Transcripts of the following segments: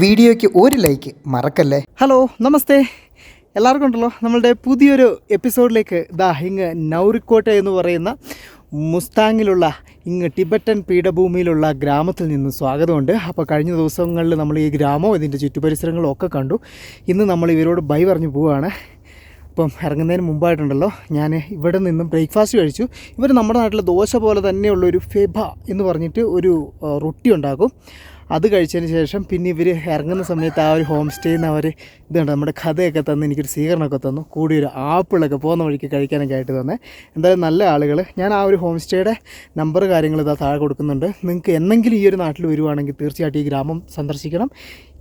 വീഡിയോയ്ക്ക് ഒരു ലൈക്ക് മറക്കല്ലേ? ഹലോ നമസ്തേ. എല്ലാവർക്കും ഉണ്ടല്ലോ. നമ്മളുടെ പുതിയൊരു എപ്പിസോഡിലേക്ക് ദാ ഇങ്ങ് നൗറിക്കോട്ട എന്ന് പറയുന്ന മുസ്താങ്ങിലുള്ള ഇങ്ങ് ടിബറ്റൻ പീഠഭൂമിയിലുള്ള ഗ്രാമത്തിൽ നിന്ന് സ്വാഗതമുണ്ട്. അപ്പോൾ കഴിഞ്ഞ ദിവസങ്ങളിൽ നമ്മൾ ഈ ഗ്രാമവും ഇതിന്റെ ചുറ്റുപരിസരങ്ങളും ഒക്കെ കണ്ടു. ഇന്ന് നമ്മൾ ഇവരോട് ബൈ പറഞ്ഞു പോവുകയാണ്. അപ്പം ഇറങ്ങുന്നതിന് മുമ്പായിട്ടുണ്ടല്ലോ ഞാൻ ഇവിടെ നിന്നും ബ്രേക്ക്ഫാസ്റ്റ് കഴിച്ചു. ഇവർ നമ്മുടെ നാട്ടിൽ ദോശ പോലെ തന്നെയുള്ള ഒരു ഫെബ എന്ന് പറഞ്ഞിട്ട് ഒരു റൊട്ടി ഉണ്ടാക്കും. അത് കഴിച്ചതിന് ശേഷം പിന്നെ ഇവർ ഇറങ്ങുന്ന സമയത്ത് ആ ഒരു ഹോം സ്റ്റേയിൽ നിന്ന് അവർ ഇതുണ്ട് നമ്മുടെ കഥയൊക്കെ തന്ന് എനിക്കൊരു സ്വീകരണമൊക്കെ തന്നു. കൂടി ഒരു ആപ്പിളൊക്കെ പോകുന്ന വഴിക്ക് കഴിക്കാനൊക്കെ ആയിട്ട് തന്നെ. എന്തായാലും നല്ല ആളുകൾ ഞാൻ ആ ഒരു ഹോം സ്റ്റേയുടെ നമ്പർ കാര്യങ്ങൾ ഇതാ താഴെ കൊടുക്കുന്നുണ്ട്. നിങ്ങൾക്ക് എന്നെങ്കിലും ഈ ഒരു നാട്ടിൽ വരുവാണെങ്കിൽ തീർച്ചയായിട്ടും ഈ ഗ്രാമം സന്ദർശിക്കണം.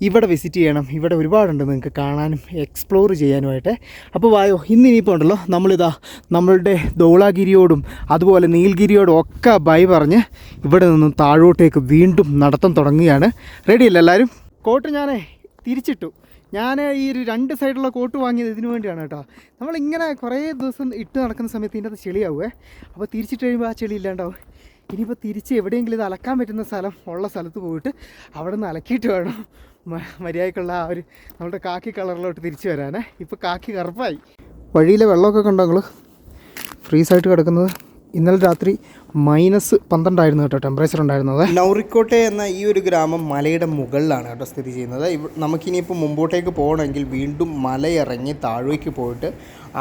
ഇവിടെ വിസിറ്റ് ചെയ്യണം. ഇവിടെ ഒരുപാടുണ്ട് നിങ്ങൾക്ക് കാണാനും എക്സ്പ്ലോർ ചെയ്യാനുമായിട്ട്. അപ്പോൾ വായോ ഇന്ന് ഇനിയിപ്പോൾ ഉണ്ടല്ലോ. നമ്മളിതാ നമ്മളുടെ ധോളാഗിരിയോടും അതുപോലെ നീൽഗിരിയോടും ഒക്കെ ബൈ പറഞ്ഞ് ഇവിടെ നിന്നും താഴോട്ടേക്ക് വീണ്ടും നടത്തം തുടങ്ങുകയാണ്. റെഡിയല്ല എല്ലാവരും കോട്ട് ഞാനേ തിരിച്ചിട്ടു. ഞാൻ ഈ ഒരു രണ്ട് സൈഡുള്ള കോട്ട് വാങ്ങിയത് ഇതിനു വേണ്ടിയാണ് കേട്ടോ. നമ്മളിങ്ങനെ കുറേ ദിവസം ഇട്ട് നടക്കുന്ന സമയത്ത് ഇതിന്റെ അത് ചെളിയാവുമേ അപ്പോൾ തിരിച്ചിട്ട് കഴിയുമ്പോൾ ആ ചെളി ഇല്ലാണ്ടാവും. ഇനിയിപ്പോൾ തിരിച്ച് എവിടെയെങ്കിലും ഇത് അലക്കാൻ പറ്റുന്ന സ്ഥലം ഉള്ള സ്ഥലത്ത് പോയിട്ട് അവിടെ നിന്ന് അലക്കിയിട്ട് വേണം. മര്യാദക്കുള്ള ആ ഒരു നമ്മുടെ കാക്കി കളറിലോട്ട് തിരിച്ചു വരാനേ. ഇപ്പോൾ കാക്കി കറുപ്പായി. വഴിയിലെ വെള്ളമൊക്കെ കണ്ടോ നിങ്ങൾ ഫ്രീസായിട്ട് കിടക്കുന്നത്. ഇന്നലെ രാത്രി മൈനസ് പന്ത്രണ്ടായിരുന്നു കേട്ടോ ടെമ്പറേച്ചർ ഉണ്ടായിരുന്നത്. നൗറിക്കോട്ടെ എന്ന ഈ ഒരു ഗ്രാമം മലയുടെ മുകളിലാണ് കേട്ടോ സ്ഥിതി ചെയ്യുന്നത്. നമുക്കിനിയിപ്പോൾ മുമ്പോട്ടേക്ക് പോകണമെങ്കിൽ വീണ്ടും മലയിറങ്ങി താഴേക്ക് പോയിട്ട്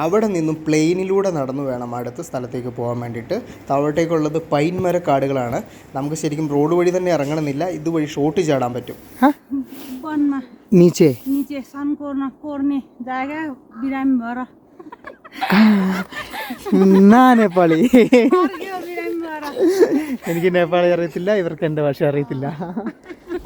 അവിടെ നിന്നും പ്ലെയിനിലൂടെ നടന്നു വേണം അടുത്ത സ്ഥലത്തേക്ക് പോകാൻ വേണ്ടിയിട്ട്. താഴോട്ടേക്കുള്ളത് പൈൻ മരക്കാടുകളാണ്. നമുക്ക് ശരിക്കും റോഡ് വഴി തന്നെ ഇറങ്ങണമെന്നില്ല. ഇതുവഴി ഷോട്ട് ചാടാൻ പറ്റും. നീച്ചേ നീച്ചേ സൺ കോർണ കോർണി ജാഗ ബിരാമി വേറെ. നാ നേപ്പാളി. എനിക്ക് നേപ്പാളി അറിയത്തില്ല ഇവർക്ക് എന്റെ ഭാഷ അറിയത്തില്ല.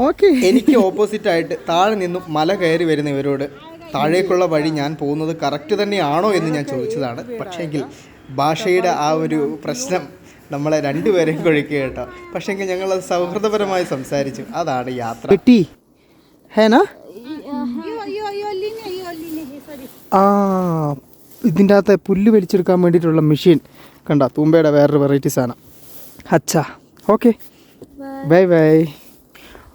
ഓക്കെ. എനിക്ക് ഓപ്പോസിറ്റ് ആയിട്ട് താഴെ നിന്നും മല കയറി വരുന്ന ഇവരോട് താഴേക്കുള്ള വഴി ഞാൻ പോകുന്നത് കറക്റ്റ് തന്നെയാണോ എന്ന് ഞാൻ ചോദിച്ചതാണ്. പക്ഷേങ്കിൽ ഭാഷയുടെ ആ ഒരു പ്രശ്നം നമ്മളെ രണ്ടുപേരെയും കൊഴിക്കുക കേട്ടോ. പക്ഷേങ്കിൽ ഞങ്ങൾ അത് സൗഹൃദപരമായി സംസാരിച്ചു. അതാണ് യാത്ര. കിട്ടി ഹേന? ആ ഇതിന്റെ അകത്ത് പുല്ല് വലിച്ചെടുക്കാൻ വേണ്ടിയിട്ടുള്ള മെഷീൻ. കണ്ട? തൂമ്പയുടെ വേറൊരു വെറൈറ്റി സാധനം. അച്ഛാ. ഓക്കെ ബൈ ബൈ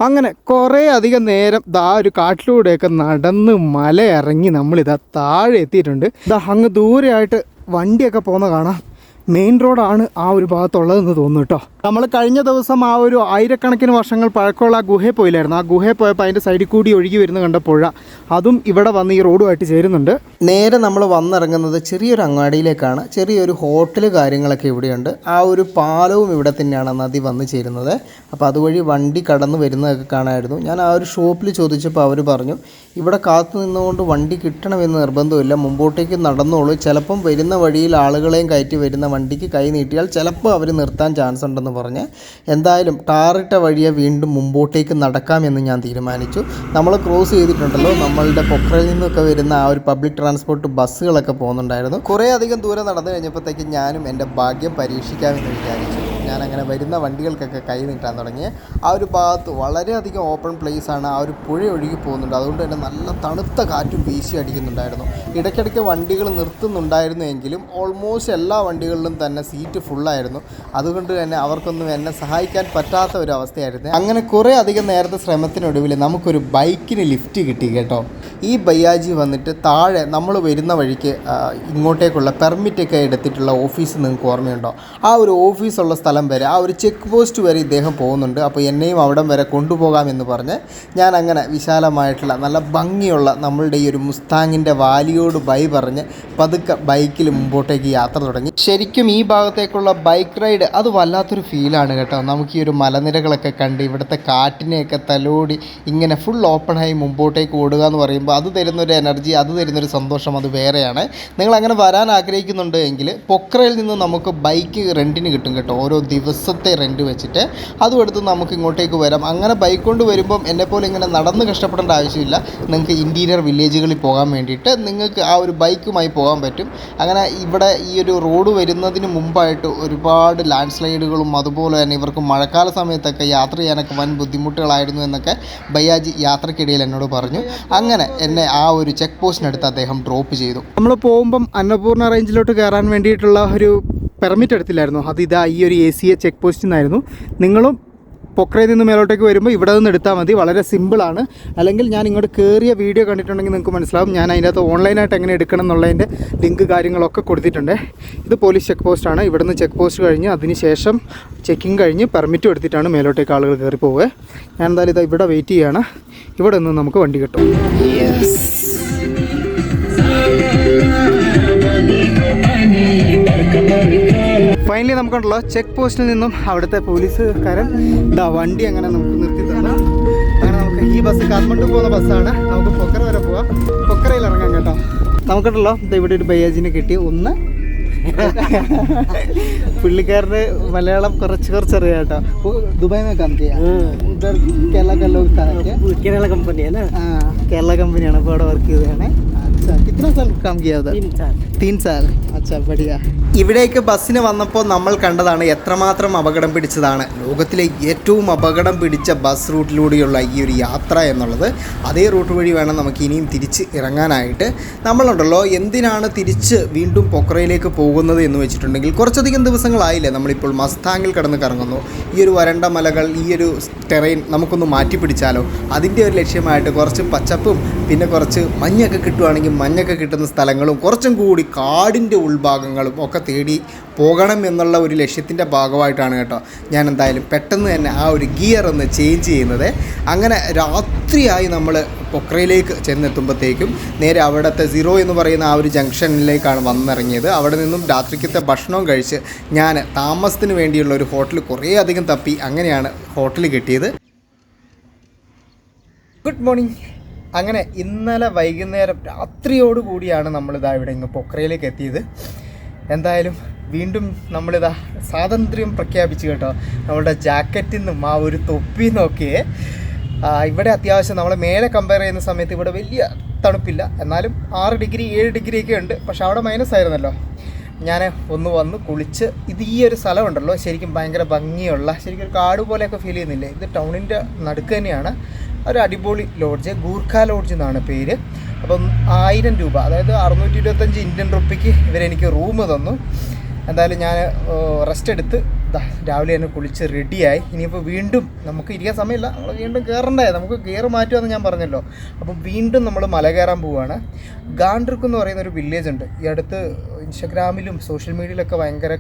അങ്ങനെ കുറേ അധികം നേരം ദാ ഒരു കാട്ടിലൂടെയൊക്കെ നടന്ന് മല ഇറങ്ങി നമ്മളിതാ താഴെ എത്തിയിട്ടുണ്ട്. ഇതാ അങ്ങ് ദൂരെയായിട്ട് വണ്ടിയൊക്കെ പോകുന്ന കാണാം. മെയിൻ റോഡാണ് ആ ഒരു ഭാഗത്തുള്ളതെന്ന് തോന്നുന്നു കേട്ടോ നമ്മൾ കഴിഞ്ഞ ദിവസം ആ ഒരു ആയിരക്കണക്കിന് വർഷങ്ങൾ പഴക്കമുള്ള ആ ഗുഹയിൽ പോയില്ലായിരുന്നു. ആ ഗുഹയിൽ പോയപ്പോൾ അതിന്റെ സൈഡിൽ കൂടി ഒഴുകി വരുന്ന കണ്ട പുഴ അതും ഇവിടെ വന്ന് ഈ റോഡുമായിട്ട് ചേരുന്നുണ്ട്. നേരെ നമ്മൾ വന്നിറങ്ങുന്നത് ചെറിയൊരു അങ്ങാടിയിലേക്കാണ്. ചെറിയൊരു ഹോട്ടൽ കാര്യങ്ങളൊക്കെ ഇവിടെയുണ്ട്. ആ ഒരു പാലവും ഇവിടെ തന്നെയാണ് നദി വന്ന് ചേരുന്നത്. അപ്പോൾ അതുവഴി വണ്ടി കടന്നു വരുന്നതൊക്കെ കാണായിരുന്നു. ഞാൻ ആ ഒരു ഷോപ്പിൽ ചോദിച്ചപ്പോൾ അവർ പറഞ്ഞു ഇവിടെ കാത്തു നിന്നുകൊണ്ട് വണ്ടി കിട്ടണമെന്ന് നിർബന്ധമില്ല. മുമ്പോട്ടേക്ക് നടന്നോളൂ. ചിലപ്പം വരുന്ന വഴിയിൽ ആളുകളെയും കയറ്റി വരുന്ന വണ്ടിക്ക് കൈ നീട്ടിയാൽ ചിലപ്പോൾ അവർ നിർത്താൻ ചാൻസ് ഉണ്ടെന്ന് പറഞ്ഞ് എന്തായാലും ടാറിട്ട വഴിയെ വീണ്ടും മുമ്പോട്ടേക്ക് നടക്കാമെന്ന് ഞാൻ തീരുമാനിച്ചു. നമ്മൾ ക്രോസ് ചെയ്തിട്ടുണ്ടല്ലോ നമ്മളുടെ പൊക്രയിൽ നിന്നൊക്കെ വരുന്ന ആ ഒരു പബ്ലിക് ട്രാൻസ്പോർട്ട് ബസ്സുകളൊക്കെ പോകുന്നുണ്ടായിരുന്നു. കുറേ അധികം ദൂരം നടന്നു കഴിഞ്ഞപ്പോഴത്തേക്ക് ഞാനും എന്റെ ഭാഗ്യം പരീക്ഷിക്കാമെന്ന് വിചാരിച്ചു. ഞാൻ അങ്ങനെ വരുന്ന വണ്ടികൾക്കൊക്കെ കൈ നീട്ടാൻ തുടങ്ങി. ആ ഒരു ഭാഗത്ത് വളരെയധികം ഓപ്പൺ പ്ലേസ് ആണ്. ആ ഒരു പുഴ ഒഴുകി പോകുന്നുണ്ട്. അതുകൊണ്ട് തന്നെ നല്ല തണുത്ത കാറ്റും വീശി അടിക്കുന്നുണ്ടായിരുന്നു. ഇടയ്ക്കിടയ്ക്ക് വണ്ടികൾ നിർത്തുന്നുണ്ടായിരുന്നു എങ്കിലും ഓൾമോസ്റ്റ് എല്ലാ വണ്ടികളിലും തന്നെ സീറ്റ് ഫുള്ളായിരുന്നു അതുകൊണ്ട് തന്നെ അവർക്കൊന്നും എന്നെ സഹായിക്കാൻ പറ്റാത്ത ഒരു അവസ്ഥയായിരുന്നു. അങ്ങനെ കുറേ അധികം നേരത്തെ ശ്രമത്തിനൊടുവിൽ നമുക്കൊരു ബൈക്കിന് ലിഫ്റ്റ് കിട്ടി കേട്ടോ. ഈ ബയ്യാജി വന്നിട്ട് താഴെ നമ്മൾ വരുന്ന വഴിക്ക് ഇങ്ങോട്ടേക്കുള്ള പെർമിറ്റൊക്കെ എടുത്തിട്ടുള്ള ഓഫീസ് നിങ്ങൾക്ക് ഓർമ്മയുണ്ടോ? ആ ഒരു ഓഫീസുള്ള സ്ഥലം വരെ ആ ഒരു ചെക്ക് പോസ്റ്റ് വരെ ഇദ്ദേഹം പോകുന്നുണ്ട്. അപ്പോൾ എന്നെയും അവിടം വരെ കൊണ്ടുപോകാമെന്ന് പറഞ്ഞ് ഞാൻ അങ്ങനെ വിശാലമായിട്ടുള്ള നല്ല ഭംഗിയുള്ള നമ്മളുടെ ഈ ഒരു മുസ്താങ്ങിന്റെ വാലിയോട് ബൈ പറഞ്ഞ് പതുക്കെ ബൈക്കിൽ മുമ്പോട്ടേക്ക് യാത്ര തുടങ്ങി. ശരിക്കും ഈ ഭാഗത്തേക്കുള്ള ബൈക്ക് റൈഡ് അത് വല്ലാത്തൊരു ഫീലാണ് കേട്ടോ. നമുക്ക് ഈ ഒരു മലനിരകളൊക്കെ കണ്ട് ഇവിടുത്തെ കാറ്റിനെയൊക്കെ തലോടി ഇങ്ങനെ ഫുൾ ഓപ്പണായി മുമ്പോട്ടേക്ക് ഓടുക എന്ന് പറയുമ്പോൾ അത് തരുന്നൊരു എനർജി അത് തരുന്നൊരു സന്തോഷം അത് വേറെയാണ്. നിങ്ങൾ അങ്ങനെ വരാൻ ആഗ്രഹിക്കുന്നുണ്ട് എങ്കിൽ പൊക്രയിൽ നിന്ന് നമുക്ക് ബൈക്ക് റെന്റിന് കിട്ടും കേട്ടോ. ഓരോ ദിവസത്തെ റെന്റ് വെച്ചിട്ട് അതും എടുത്ത് നമുക്ക് ഇങ്ങോട്ടേക്ക് വരാം. അങ്ങനെ ബൈക്ക് കൊണ്ട് വരുമ്പം എന്നെപ്പോലെ ഇങ്ങനെ നടന്ന് കഷ്ടപ്പെടേണ്ട ആവശ്യമില്ല. നിങ്ങൾക്ക് ഇന്റീരിയർ വില്ലേജുകളിൽ പോകാൻ വേണ്ടിയിട്ട് നിങ്ങൾക്ക് ആ ഒരു ബൈക്കുമായി പോകാൻ പറ്റും. അങ്ങനെ ഇവിടെ ഈ ഒരു റോഡ് വരുന്നതിന് മുമ്പായിട്ട് ഒരുപാട് ലാൻഡ് സ്ലൈഡുകളും അതുപോലെ തന്നെ ഇവർക്ക് മഴക്കാല സമയത്തൊക്കെ യാത്ര ചെയ്യാനൊക്കെ വൻ ബുദ്ധിമുട്ടുകളായിരുന്നു എന്നൊക്കെ ബയ്യാജി യാത്രക്കിടയിൽ എന്നോട് പറഞ്ഞു. അങ്ങനെ എന്നെ ആ ഒരു ചെക്ക് പോസ്റ്റിനടുത്ത് അദ്ദേഹം ഡ്രോപ്പ് ചെയ്തു. നമ്മൾ പോകുമ്പം അന്നപൂർണ റേഞ്ചിലോട്ട് കയറാൻ വേണ്ടിയിട്ടുള്ള ഒരു പെർമിറ്റ് എടുത്തില്ലായിരുന്നു. അത് ഇതാ ഈ ഒരു എ സി എ ചെക്ക് പോസ്റ്റിൽ നിന്നായിരുന്നു നിങ്ങളും പൊക്രയിൽ നിന്ന് മേലോട്ടേക്ക് വരുമ്പോൾ ഇവിടെ നിന്ന് എടുത്താൽ മതി. വളരെ സിമ്പിളാണ് അല്ലെങ്കിൽ ഞാൻ ഇങ്ങോട്ട് കയറിയ വീഡിയോ കണ്ടിട്ടുണ്ടെങ്കിൽ നിങ്ങൾക്ക് മനസ്സിലാവും. ഞാൻ അതിന്റെ അകത്ത് ഓൺലൈനായിട്ട് എങ്ങനെ എടുക്കണം എന്നുള്ളതിന്റെ ലിങ്ക് കാര്യങ്ങളൊക്കെ കൊടുത്തിട്ടുണ്ട്. ഇത് പോലീസ് ചെക്ക് പോസ്റ്റാണ് ഇവിടെ നിന്ന് ചെക്ക് പോസ്റ്റ് കഴിഞ്ഞ് അതിന് ശേഷം ചെക്കിങ് കഴിഞ്ഞ് പെർമിറ്റ് എടുത്തിട്ടാണ് മേലോട്ടേക്ക് ആളുകൾ കയറി പോവുക ഞാൻ എന്തായാലും ഇതാ ഇവിടെ വെയിറ്റ് ചെയ്യുകയാണ് ഇവിടെ നിന്ന് നമുക്ക് വണ്ടി കിട്ടും. ഫൈനലി നമുക്കുണ്ടല്ലോ ചെക്ക് പോസ്റ്റിൽ നിന്നും അവിടുത്തെ പോലീസുകാരൻ ഇതാ വണ്ടി അങ്ങനെ നമുക്ക് നിർത്തി തന്നു അങ്ങനെ നമുക്ക് ഈ ബസ് കാഠ്മണ്ഡു പോകുന്ന ബസ്സാണ് നമുക്ക് പൊക്കര വരെ പോവാം പൊക്കരയിൽ ഇറങ്ങാം കേട്ടോ നമുക്കുണ്ടല്ലോ ഇത് ഇവിടെ ഒരു ബയ്യാജിനെ കിട്ടി ഒന്ന് പുള്ളിക്കാരന് മലയാളം കുറച്ച് കുറച്ച് അറിയാം കേട്ടോ वो दुबई में काम किया उधर केरला का लोग था क्या केरला कंपनी है ना हाँ केरला कंपनी ആണ് അപ്പോൾ അവിടെ വർക്ക് ചെയ്തതാണ് अच्छा कितना साल काम किया उधर तीन चार തീൻ സാൽ അച്ഛാ ബടിയ ഇവിടേക്ക് ബസ്സിന് വന്നപ്പോൾ നമ്മൾ കണ്ടതാണ് എത്രമാത്രം അപകടം പിടിച്ചതാണ്. ലോകത്തിലെ ഏറ്റവും അപകടം പിടിച്ച ബസ് റൂട്ടിലൂടെയുള്ള ഈ ഒരു യാത്ര എന്നുള്ളത് അതേ റൂട്ട് വഴി വേണം നമുക്ക് ഇനിയും തിരിച്ച് ഇറങ്ങാനായിട്ട്. നമ്മളുണ്ടല്ലോ എന്തിനാണ് തിരിച്ച് വീണ്ടും പൊക്രയിലേക്ക് പോകുന്നത് എന്ന് വെച്ചിട്ടുണ്ടെങ്കിൽ കുറച്ചധികം ദിവസങ്ങളായില്ലേ നമ്മളിപ്പോൾ മസ്താങ്ങിൽ കടന്ന് കറങ്ങുന്നു. ഈ ഒരു വരണ്ട മലകൾ ഈ ഒരു ടെറൈൻ നമുക്കൊന്ന് മാറ്റിപ്പിടിച്ചാലോ? അതിന്റെ ഒരു ലക്ഷ്യമായിട്ട് കുറച്ച് പച്ചപ്പും പിന്നെ കുറച്ച് മഞ്ഞൊക്കെ കിട്ടുവാണെങ്കിൽ മഞ്ഞൊക്കെ കിട്ടുന്ന സ്ഥലങ്ങളും കുറച്ചും കൂടി കാടിന്റെ ഉൾഭാഗങ്ങളും ഒക്കെ തേടി പോകണം എന്നുള്ള ഒരു ലക്ഷ്യത്തിന്റെ ഭാഗമായിട്ടാണ് കേട്ടോ ഞാൻ എന്തായാലും പെട്ടെന്ന് തന്നെ ആ ഒരു ഗിയർ ഒന്ന് ചേഞ്ച് ചെയ്യുന്നത്. അങ്ങനെ രാത്രിയായി നമ്മൾ പൊക്രയിലേക്ക് ചെന്നെത്തുമ്പോഴത്തേക്കും നേരെ അവിടുത്തെ സീറോ എന്ന് പറയുന്ന ആ ഒരു ജംഗ്ഷനിലേക്കാണ് വന്നിറങ്ങിയത്. അവിടെ നിന്നും രാത്രിക്കത്തെ ഭക്ഷണവും കഴിച്ച് ഞാൻ താമസത്തിന് വേണ്ടിയുള്ള ഒരു ഹോട്ടൽ കുറേ അധികം തപ്പി അങ്ങനെയാണ് ഹോട്ടൽ കിട്ടിയത്. Good morning. അങ്ങനെ ഇന്നലെ വൈകുന്നേരം രാത്രിയോടുകൂടിയാണ് നമ്മളിതാ ഇവിടെ ഇങ്ങ് പൊക്രയിലേക്ക് എത്തിയത്. എന്തായാലും വീണ്ടും നമ്മളിതാ സ്വാതന്ത്ര്യം പ്രഖ്യാപിച്ചു കേട്ടോ. നമ്മളുടെ ജാക്കറ്റിൽ നിന്നും ആ ഒരു തൊപ്പി നോക്കിയേ. ഇവിടെ അത്യാവശ്യം നമ്മളെ മേലെ കമ്പയർ ചെയ്യുന്ന സമയത്ത് ഇവിടെ വലിയ തണുപ്പില്ല. എന്നാലും ആറ് ഡിഗ്രി ഏഴ് ഡിഗ്രി ഒക്കെ ഉണ്ട്. പക്ഷെ അവിടെ മൈനസ് ആയിരുന്നല്ലോ. ഞാൻ ഒന്ന് വന്ന് കുളിച്ച് ഇത് ഈ ഒരു സ്ഥലമുണ്ടല്ലോ ശരിക്കും ഭയങ്കര ഭംഗിയുള്ള ശരിക്കും ഒരു കാട് പോലെയൊക്കെ ഫീൽ ചെയ്യുന്നില്ലേ? ഇത് ടൗണിന്റെ നടുക്ക് തന്നെയാണ്. ഒരു അടിപൊളി ലോഡ്ജ് ഗൂർഖ ലോഡ്ജ് എന്നാണ് പേര്. അപ്പം ആയിരം രൂപ അതായത് അറുന്നൂറ്റി ഇരുപത്തഞ്ച് ഇന്ത്യൻ റുപ്പിക്ക് ഇവരെനിക്ക് റൂം തന്നു. എന്തായാലും ഞാൻ റെസ്റ്റ് എടുത്ത് രാവിലെ തന്നെ കുളിച്ച് റെഡിയായി ഇനിയിപ്പോൾ വീണ്ടും നമുക്ക് ഇരിക്കാൻ സമയമില്ല. നമ്മൾ വീണ്ടും കയറണ്ടേ നമുക്ക് ഗിയർ മാറ്റുമെന്ന് ഞാൻ പറഞ്ഞല്ലോ. അപ്പം വീണ്ടും നമ്മൾ മല കയറാൻ പോവുകയാണ് ഗാൻഡ്രിക്ക് എന്ന് പറയുന്ന ഒരു വില്ലേജ് ഉണ്ട്. ഈ അടുത്ത് ഇൻസ്റ്റഗ്രാമിലും സോഷ്യൽ മീഡിയയിലൊക്കെ ഭയങ്കര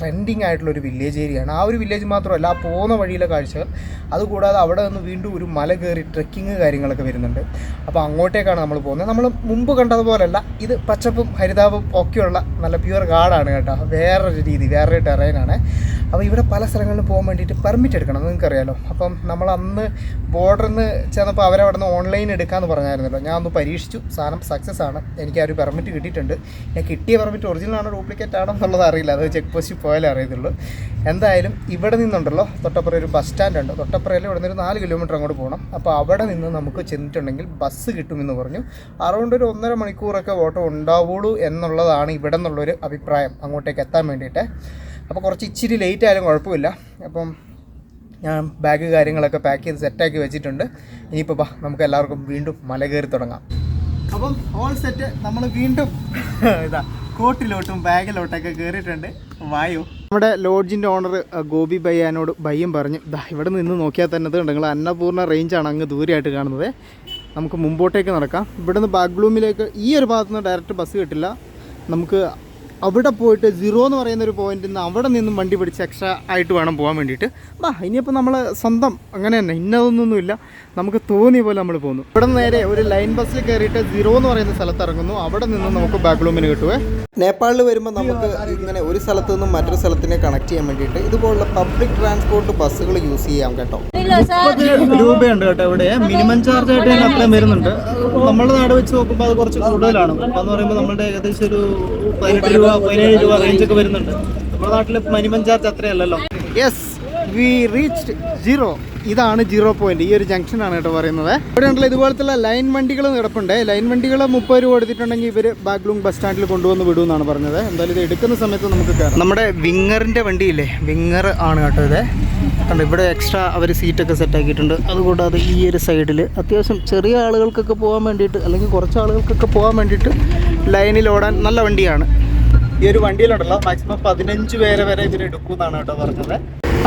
ട്രെൻഡിങ് ആയിട്ടുള്ള ഒരു വില്ലേജ് ഏരിയയാണ് ആ ഒരു വില്ലേജ് മാത്രമല്ല ആ പോകുന്ന വഴിയിലെ കാഴ്ചകൾ അതുകൂടാതെ അവിടെ നിന്ന് വീണ്ടും ഒരു മല കയറി ട്രെക്കിങ് കാര്യങ്ങളൊക്കെ വരുന്നുണ്ട്. അപ്പോൾ അങ്ങോട്ടേക്കാണ് നമ്മൾ പോകുന്നത്. നമ്മൾ മുമ്പ് കണ്ടതുപോലല്ല ഇത് പച്ചപ്പും ഹരിതാപും ഒക്കെയുള്ള നല്ല പ്യുവർ കാടാണ് കേട്ടോ. വേറൊരു രീതി വേറൊരു ടെറൈനാണ് അപ്പോൾ ഇവിടെ പല സ്ഥലങ്ങളിലും പോകാൻ വേണ്ടിയിട്ട് പെർമിറ്റ് എടുക്കണം നിങ്ങൾക്കറിയാലോ. അപ്പം നമ്മൾ അന്ന് ബോർഡറിൽ നിന്ന് ചെന്നപ്പോൾ അവരവിടെ നിന്ന് ഓൺലൈൻ എടുക്കാമെന്ന് പറഞ്ഞായിരുന്നല്ലോ. ഞാൻ ഒന്ന് പരീക്ഷിച്ചു സാധനം സക്സസ് ആണ്. എനിക്ക് ആ ഒരു പെർമിറ്റ് കിട്ടിയിട്ടുണ്ട്. ഞാൻ കിട്ടിയ പെർമിറ്റ് ഒറിജിനൽ ആണോ ഡ്യൂപ്ലിക്കേറ്റ് ആണോ എന്നുള്ളത് അറിയില്ല. അത് ചെക്ക് പോസ്റ്റിൽ പോയാലേ അറിയത്തുള്ളൂ. എന്തായാലും ഇവിടെ നിന്നുണ്ടല്ലോ തൊട്ടപ്പുറം ഒരു ബസ് സ്റ്റാൻഡ് ഉണ്ട്. തൊട്ടപ്പുറയിൽ ഇവിടെ നിന്ന് ഒരു നാല് കിലോമീറ്റർ അങ്ങോട്ട് പോകണം അപ്പോൾ അവിടെ നിന്ന് നമുക്ക് ചെന്നിട്ടുണ്ടെങ്കിൽ ബസ് കിട്ടുമെന്ന് പറഞ്ഞു. അറൗണ്ട് ഒരു ഒന്നര മണിക്കൂറൊക്കെ ഓട്ടോ ഉണ്ടാവുള്ളൂ എന്നുള്ളതാണ് ഇവിടെ നിന്നുള്ളൊരു അഭിപ്രായം അങ്ങോട്ടേക്ക് എത്താൻ വേണ്ടിയിട്ട്. അപ്പോൾ കുറച്ച് ഇച്ചിരി ലേറ്റ് ആയാലും കുഴപ്പമില്ല. അപ്പം ഞാൻ ബാഗ് കാര്യങ്ങളൊക്കെ പാക്ക് ചെയ്ത് സെറ്റാക്കി വെച്ചിട്ടുണ്ട്. ഇനിയിപ്പോൾ ബാ നമുക്ക് എല്ലാവർക്കും വീണ്ടും മല കയറി തുടങ്ങാം. അപ്പം ഓൾ സെറ്റ് നമ്മൾ വീണ്ടും ഇതാ കോട്ടിലോട്ടും ബാഗിലോട്ടൊക്കെ കയറിയിട്ടുണ്ട്. വായു. നമ്മുടെ ലോഡ്ജിന്റെ ഓണർ ഗോപി ബയ്യാനോട് ബയ്യം പറഞ്ഞു ദാ ഇവിടെ നിന്ന് നോക്കിയാൽ തന്നെ നിങ്ങൾ അന്നപൂർണ റേഞ്ചാണ് അങ്ങ് ദൂരെയായിട്ട് കാണുന്നത്. നമുക്ക് മുമ്പോട്ടേക്ക് നടക്കാം. ഇവിടുന്ന് ബാഗ്ലൂമിലേക്ക് ഈ ഒരു ഭാഗത്തുനിന്ന് ഡയറക്റ്റ് ബസ് കിട്ടില്ല. നമുക്ക് അവിടെ പോയിട്ട് സീറോ എന്ന് പറയുന്ന ഒരു പോയിന്റിൽ നിന്ന് അവിടെ നിന്നും വണ്ടി പിടിച്ച് എക്സ്ട്രാ ആയിട്ട് വേണം പോകാൻ വേണ്ടിയിട്ട്. ബാ ഇനിയിപ്പോൾ നമ്മൾ സ്വന്തം അങ്ങനെ തന്നെ ഇന്നതൊന്നൊന്നുമില്ല നമുക്ക് തോന്നിയ പോലെ നമ്മൾ പോകുന്നു ഇവിടെ നേരെ ഒരു ലൈൻ ബസ്സിൽ കയറിയിട്ട് സീറോ എന്ന് പറയുന്ന സ്ഥലത്ത് ഇറങ്ങുന്നു. അവിടെ നിന്ന് നമുക്ക് ബാക്ക്ലൂമിന് കിട്ടുവേ. നേപ്പാളിൽ വരുമ്പോൾ നമുക്ക് ഇങ്ങനെ ഒരു സ്ഥലത്ത് നിന്നും മറ്റൊരു സ്ഥലത്തിനെ കണക്ട് ചെയ്യാൻ വേണ്ടിയിട്ട് ഇതുപോലുള്ള പബ്ലിക് ട്രാൻസ്പോർട്ട് ബസ്സുകൾ യൂസ് ചെയ്യാം കേട്ടോ. മുപ്പത് രൂപയുണ്ട് കേട്ടോ ഇവിടെ. മിനിമം ചാർജ് ആയിട്ട് തന്നെ അത്രയും വരുന്നുണ്ട്. നമ്മുടെ നാട് വെച്ച് നോക്കുമ്പോൾ അത് കുറച്ച് കൂടുതലാണ്. അപ്പം എന്ന് പറയുമ്പോൾ നമ്മുടെ ഏകദേശം ഒരു പതിനെട്ട് രൂപ പതിനേഴ് രൂപ റേഞ്ച് ഒക്കെ വരുന്നുണ്ട്. നമ്മുടെ നാട്ടിൽ മിനിമം ചാർജ് അത്രയല്ലല്ലോ. യെസ് വി റീച്ച് സീറോ ഇതാണ് ജീറോ പോയിന്റ് ഈ ഒരു ജംഗ്ഷനാണ് കേട്ടോ പറയുന്നത്. ഇവിടെ ഉണ്ടല്ലോ ഇതുപോലത്തെ ലൈൻ വണ്ടികൾ കിടപ്പുണ്ട് ലൈൻ വണ്ടികൾ മുപ്പത് രൂപ എടുത്തിട്ടുണ്ടെങ്കിൽ ഇവർ ബാഗ്ലൂങ് ബസ് സ്റ്റാൻഡിൽ കൊണ്ടുവന്ന് വിടുമെന്നാണ് പറഞ്ഞത്. എന്തായാലും ഇത് എടുക്കുന്ന സമയത്ത് നമുക്ക് കയറാം നമ്മുടെ വിങ്ങറിന്റെ വണ്ടിയില്ലേ? വിങ്ങർ ആണ് കേട്ടോ ഇത്. കണ്ടോ ഇവിടെ എക്സ്ട്രാ അവർ സീറ്റൊക്കെ സെറ്റ് ആക്കിയിട്ടുണ്ട്. അതുകൂടാതെ ഈ ഒരു സൈഡിൽ അത്യാവശ്യം ചെറിയ ആളുകൾക്കൊക്കെ പോകാൻ വേണ്ടിയിട്ട് അല്ലെങ്കിൽ കുറച്ച് ആളുകൾക്കൊക്കെ പോകാൻ വേണ്ടിയിട്ട് ലൈനിൽ ഓടാൻ നല്ല വണ്ടിയാണ്. ഈ ഒരു വണ്ടിയിലുണ്ടല്ലോ മാക്സിമം പതിനഞ്ച് പേരെ വരെ ഇവർ എടുക്കും എന്നാണ് കേട്ടോ പറഞ്ഞത്.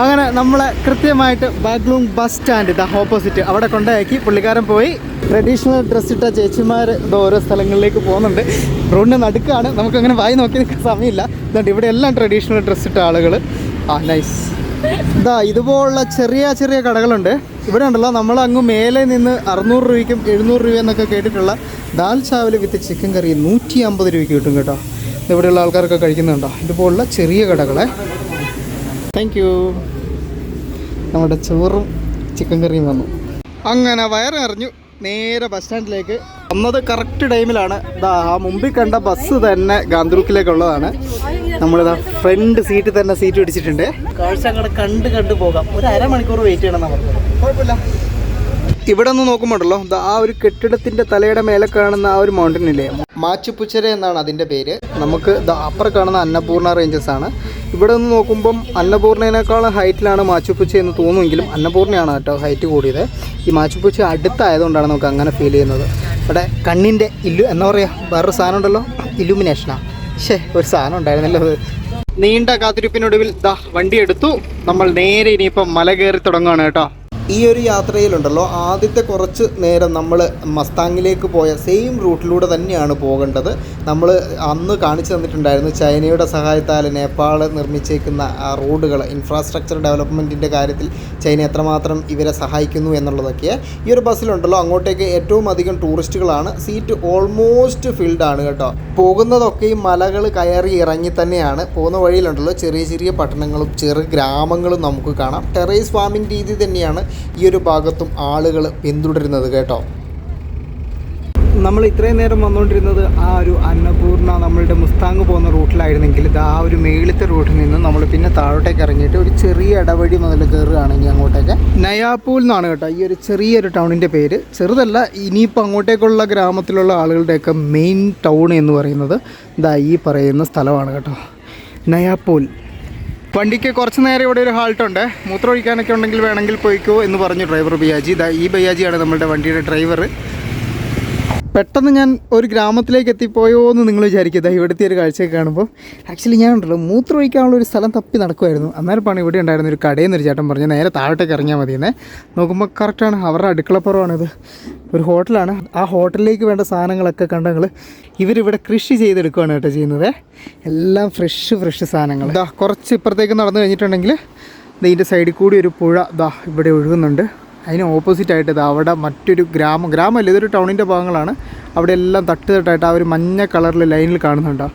അങ്ങനെ നമ്മളെ കൃത്യമായിട്ട് ബാഗ്ലൂങ് ബസ് സ്റ്റാൻഡ് ഇതാ ഓപ്പോസിറ്റ് അവിടെ കൊണ്ടാക്കി പുള്ളിക്കാരൻ പോയി. ട്രഡീഷണൽ ഡ്രസ് ഇട്ട ചേച്ചിമാർ ഇത് ഓരോ സ്ഥലങ്ങളിലേക്ക് പോകുന്നുണ്ട്. റോഡിന്റെ നടുക്കാണ് നമുക്കങ്ങനെ വായി നോക്കി നിൽക്കാൻ സമയമില്ല. എന്നിട്ട് ഇവിടെ എല്ലാം ട്രഡീഷണൽ ഡ്രസ്സ് ഇട്ട ആളുകൾ ആ നൈസ് ഇതാ ഇതുപോലുള്ള ചെറിയ ചെറിയ കടകളുണ്ട്. ഇവിടെ ഉണ്ടല്ലോ നമ്മൾ അങ്ങ് മേലെ നിന്ന് അറുന്നൂറ് രൂപയ്ക്കും എഴുന്നൂറ് രൂപ എന്നൊക്കെ കേട്ടിട്ടുള്ള dal chawal with chicken curry നൂറ്റി അമ്പത് രൂപയ്ക്ക് കിട്ടും കേട്ടോ. ഇവിടെയുള്ള ആൾക്കാരൊക്കെ കഴിക്കുന്നുണ്ടോ? ഇതുപോലുള്ള ചെറിയ കടകളെ. താങ്ക് യു നമ്മുടെ ചോറും ചിക്കൻ കറിയും വന്നു. അങ്ങനെ വയറ് നിറഞ്ഞു നേരെ ബസ് സ്റ്റാൻഡിലേക്ക് വന്നത് കറക്റ്റ് ടൈമിലാണ് ആ മുമ്പിൽ കണ്ട ബസ് തന്നെ ഗാന്ധുർക്കിലേക്കുള്ളതാണ് നമ്മളിതാ ഫ്രണ്ട് സീറ്റിൽ തന്നെ സീറ്റ് പിടിച്ചിട്ടുണ്ട്. കാഴ്ച അങ്ങോട്ട് കണ്ട് കണ്ട് പോകാം. ഒരു അരമണിക്കൂർ വെയിറ്റ് ചെയ്യണം നമ്മൾ കുഴപ്പമില്ല. ഇവിടെ നിന്ന് നോക്കുമ്പോണ്ടല്ലോ ആ ഒരു കെട്ടിടത്തിന്റെ തലയുടെ മേലെ കാണുന്ന ആ ഒരു മൗണ്ടൻ ഇല്ലേ? മാച്ചുപുച്ചര എന്നാണ് അതിന്റെ പേര്. നമുക്ക് ദാ അപ്പുറം കാണുന്ന അന്നപൂർണ റേഞ്ചസ് ആണ്. ഇവിടെ നിന്ന് നോക്കുമ്പം അന്നപൂർണേനേക്കാളും ഹൈറ്റിലാണ് മാച്ചുപുച്ച എന്ന് തോന്നുമെങ്കിലും അന്നപൂർണയാണ് കേട്ടോ ഹൈറ്റ് കൂടിയത്. ഈ മാച്ചുപുച്ച അടുത്തായതുകൊണ്ടാണ് നമുക്ക് അങ്ങനെ ഫീൽ ചെയ്യുന്നത്. ഇവിടെ കണ്ണിന്റെ ഇല്ലു എന്താ പറയുക വേറൊരു സാധനം ഉണ്ടല്ലോ ഇലുമിനേഷനാ ഷേ ഒരു സാധനം ഉണ്ടായിരുന്നല്ലോ നീണ്ട കാത്തിരിപ്പിനൊടുവിൽ ദാ വണ്ടി എടുത്തു. നമ്മൾ നേരെ ഇനിയിപ്പം മല കയറി തുടങ്ങുകയാണ് കേട്ടോ. ഈ ഒരു യാത്രയിലുണ്ടല്ലോ ആദ്യത്തെ കുറച്ച് നേരം നമ്മൾ മസ്താങ്ങിലേക്ക് പോയ സെയിം റൂട്ടിലൂടെ തന്നെയാണ് പോകേണ്ടത്. നമ്മൾ അന്ന് കാണിച്ചു തന്നിട്ടുണ്ടായിരുന്നു ചൈനയുടെ സഹായത്താൽ നേപ്പാൾ നിർമ്മിച്ചേക്കുന്ന റോഡുകൾ ഇൻഫ്രാസ്ട്രക്ചർ ഡെവലപ്മെന്റിന്റെ കാര്യത്തിൽ ചൈന എത്രമാത്രം ഇവരെ സഹായിക്കുന്നു എന്നുള്ളതൊക്കെ. ഈ ഒരു ബസ്സിലുണ്ടല്ലോ അങ്ങോട്ടേക്ക് ഏറ്റവും അധികം ടൂറിസ്റ്റുകളാണ്. സീറ്റ് ഓൾമോസ്റ്റ് ഫിൽഡ് ആണ് കേട്ടോ. പോകുന്നതൊക്കെ ഈ മലകൾ കയറി ഇറങ്ങി തന്നെയാണ്. പോകുന്ന വഴിയിലുണ്ടല്ലോ ചെറിയ ചെറിയ പട്ടണങ്ങളും ചെറു ഗ്രാമങ്ങളും നമുക്ക് കാണാം. ടെറേസ് ഫാമിംഗ് രീതി തന്നെയാണ്. ഈ ഒരു ഭാഗത്തും ആളുകൾ പിന്തുടരുന്നത് കേട്ടോ. നമ്മൾ ഇത്രയും നേരം വന്നുകൊണ്ടിരുന്നത് ആ ഒരു അന്നപൂർണ നമ്മളുടെ മുസ്താങ് പോകുന്ന റൂട്ടിലായിരുന്നെങ്കിൽ ഇത് ആ ഒരു മേളിത്തെ റൂട്ടിൽ നിന്ന് നമ്മൾ പിന്നെ താഴോട്ടേക്ക് ഇറങ്ങിയിട്ട് ഒരു ചെറിയ ഇടവഴി മുതൽ കയറുകയാണെങ്കിൽ അങ്ങോട്ടേക്ക്. നയാപൂൽ എന്നാണ് കേട്ടോ ഈ ഒരു ചെറിയൊരു ടൗണിന്റെ പേര്. ചെറുതല്ല ഇനിയിപ്പോൾ അങ്ങോട്ടേക്കുള്ള ഗ്രാമത്തിലുള്ള ആളുകളുടെയൊക്കെ മെയിൻ ടൗൺ എന്ന് പറയുന്നത് ഇതാ ഈ പറയുന്ന സ്ഥലമാണ് കേട്ടോ. നയാപൂൽ വണ്ടിക്ക് കുറച്ച് നേരം ഇവിടെ ഒരു ഹാൾട്ട് ഉണ്ട്. മൂത്രം ഒഴിക്കാനൊക്കെ ഉണ്ടെങ്കിൽ വേണമെങ്കിൽ പോയിക്കോ എന്ന് പറഞ്ഞു ഡ്രൈവർ ബിയാജി. ഈ ബയ്യാജിയാണ് നമ്മുടെ വണ്ടിയുടെ ഡ്രൈവർ പെട്ടെന്ന് ഞാൻ ഒരു ഗ്രാമത്തിലേക്ക് എത്തിപ്പോയോ എന്ന് നിങ്ങൾ വിചാരിക്കുക. ഇവിടുത്തെ ഒരു കാഴ്ചയൊക്കെ കാണുമ്പോൾ ആക്ച്വലി ഞാൻ ഉണ്ടല്ലോ മൂത്രമൊഴിക്കാനുള്ള ഒരു സ്ഥലം തപ്പി നടക്കുമായിരുന്നു അന്നേരമാണ് ഇവിടെ ഉണ്ടായിരുന്ന ഒരു കടയിൽ ഒരു ചേട്ടൻ പറഞ്ഞു നേരെ താഴോട്ടേക്ക് ഇറങ്ങിയാൽ മതിയെന്നേ. നോക്കുമ്പോൾ കറക്റ്റാണ് അവരുടെ അടുക്കളപ്പുറമാണിത് ഒരു ഹോട്ടലാണ്. ആ ഹോട്ടലിലേക്ക് വേണ്ട സാധനങ്ങളൊക്കെ കണ്ടങ്ങൾ ഇവരിവിടെ കൃഷി ചെയ്തെടുക്കുകയാണ് കേട്ടോ ചെയ്യുന്നത്. എല്ലാം ഫ്രഷ് ഫ്രഷ് സാധനങ്ങൾ ഇതാ കുറച്ച് ഇപ്പുറത്തേക്ക് നടന്നു കഴിഞ്ഞിട്ടുണ്ടെങ്കിൽ ഇതിന്റെ സൈഡിൽ കൂടി ഒരു പുഴ ദാ ഇവിടെ ഒഴുകുന്നുണ്ട്. അതിന് ഓപ്പോസിറ്റായിട്ട് ഇതാ അവിടെ മറ്റൊരു ഗ്രാമം ഗ്രാമമല്ല ഇതൊരു ടൗണിന്റെ ഭാഗങ്ങളാണ്. അവിടെ എല്ലാം തട്ട് തട്ടായിട്ട് ആ ഒരു മഞ്ഞ കളറിൽ ലൈനിൽ കാണുന്നുണ്ടോ.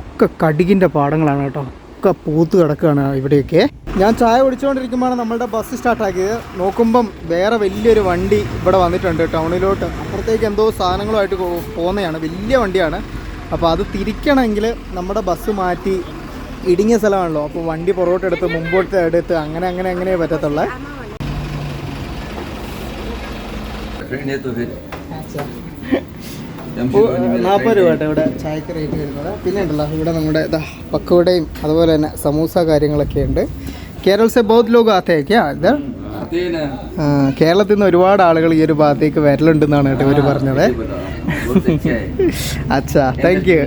ഒക്കെ കടുകിന്റെ പാടങ്ങളാണ് കേട്ടോ. ഒക്കെ പൂത്ത് കിടക്കുകയാണ് ഇവിടെയൊക്കെ. ഞാൻ ചായ കുടിച്ചുകൊണ്ടിരിക്കുമ്പോഴാണ് നമ്മളുടെ ബസ് സ്റ്റാർട്ടാക്കിയത് നോക്കുമ്പം വേറെ വലിയൊരു വണ്ടി ഇവിടെ വന്നിട്ടുണ്ട് ടൗണിലോട്ട് അപ്പുറത്തേക്ക് എന്തോ സാധനങ്ങളുമായിട്ട് പോകുന്നതാണ്. വലിയ വണ്ടിയാണ്. അപ്പോൾ അത് തിരിക്കണമെങ്കിൽ നമ്മുടെ ബസ് മാറ്റി ഇടുങ്ങിയ സ്ഥലമാണല്ലോ. അപ്പോൾ വണ്ടി പുറകോട്ടെടുത്ത് മുമ്പോട്ട് എടുത്ത് അങ്ങനെ അങ്ങനെ അങ്ങനെ പറ്റത്തുള്ളൂ Ini tuh Fit. Jam നാൽപ്പത് രൂപ കേട്ടോ ഇവിടെ ചായക്ക് റേറ്റ് വരുന്നത് പിന്നെ ഉണ്ടല്ലോ ഇവിടെ നമ്മുടെ ഇതാ പക്കോടയും അതുപോലെ തന്നെ സമൂസ കാര്യങ്ങളൊക്കെ ഉണ്ട് കേരള സെ ബൗദ്ധ ലോക ആത്തേക്കാ ഇത് Hati na. ആ, കേരളത്തിൽ നിന്ന് ഒരുപാട് ആളുകൾ ഈ ഒരു ഭാഗത്തേക്ക് വരലുണ്ടെന്നാണ് കേട്ടോ ഇവർ പറഞ്ഞത് Buat cek. അച്ഛാ thank you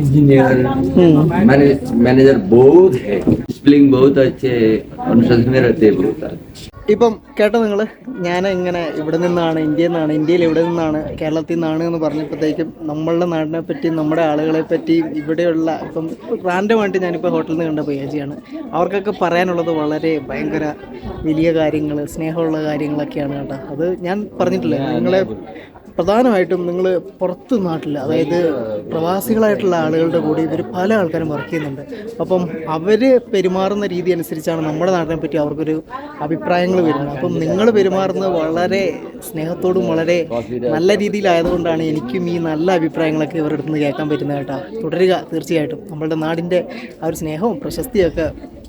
Engineer. Mana- Manager बहुत है स्प्लिंग बहुत अच्छे अनुशासन में रहते हैं बहुत ഇപ്പം കേട്ടോ നിങ്ങൾ ഞാൻ ഇങ്ങനെ ഇവിടെ നിന്നാണ് ഇന്ത്യയിൽ നിന്നാണ് ഇന്ത്യയിൽ ഇവിടെ നിന്നാണ് കേരളത്തിൽ നിന്നാണ് എന്ന് പറഞ്ഞപ്പോഴത്തേക്കും നമ്മളുടെ നാടിനെ പറ്റിയും നമ്മുടെ ആളുകളെ പറ്റിയും ഇവിടെയുള്ള ഇപ്പം റാൻഡമായിട്ട് ഞാനിപ്പോൾ ഹോട്ടലിൽ നിന്ന് കണ്ട പേജിയാണ് അവർക്കൊക്കെ പറയാനുള്ളത് വളരെ ഭയങ്കര വലിയ കാര്യങ്ങൾ സ്നേഹമുള്ള കാര്യങ്ങളൊക്കെയാണ് കേട്ടോ. അത് ഞാൻ പറഞ്ഞിട്ടില്ല നിങ്ങളെ പ്രധാനമായിട്ടും നിങ്ങൾ പുറത്ത് നാട്ടിൽ അതായത് പ്രവാസികളായിട്ടുള്ള ആളുകളുടെ കൂടി ഇവർ പല ആൾക്കാരും വർക്ക് ചെയ്യുന്നുണ്ട്. അപ്പം അവർ പെരുമാറുന്ന രീതി അനുസരിച്ചാണ് നമ്മുടെ നാടിനെ പറ്റി അവർക്കൊരു അഭിപ്രായങ്ങൾ വരുന്നത്. അപ്പം നിങ്ങൾ പെരുമാറുന്നത് വളരെ സ്നേഹത്തോടും വളരെ നല്ല രീതിയിലായതുകൊണ്ടാണ് എനിക്കും ഈ നല്ല അഭിപ്രായങ്ങളൊക്കെ ഇവരുടെ അടുത്ത് കേൾക്കാൻ പറ്റുന്നത് കേട്ടോ. തുടരുക തീർച്ചയായിട്ടും. നമ്മളുടെ നാടിന്റെ ആ ഒരു സ്നേഹവും പ്രശസ്തിയൊക്കെ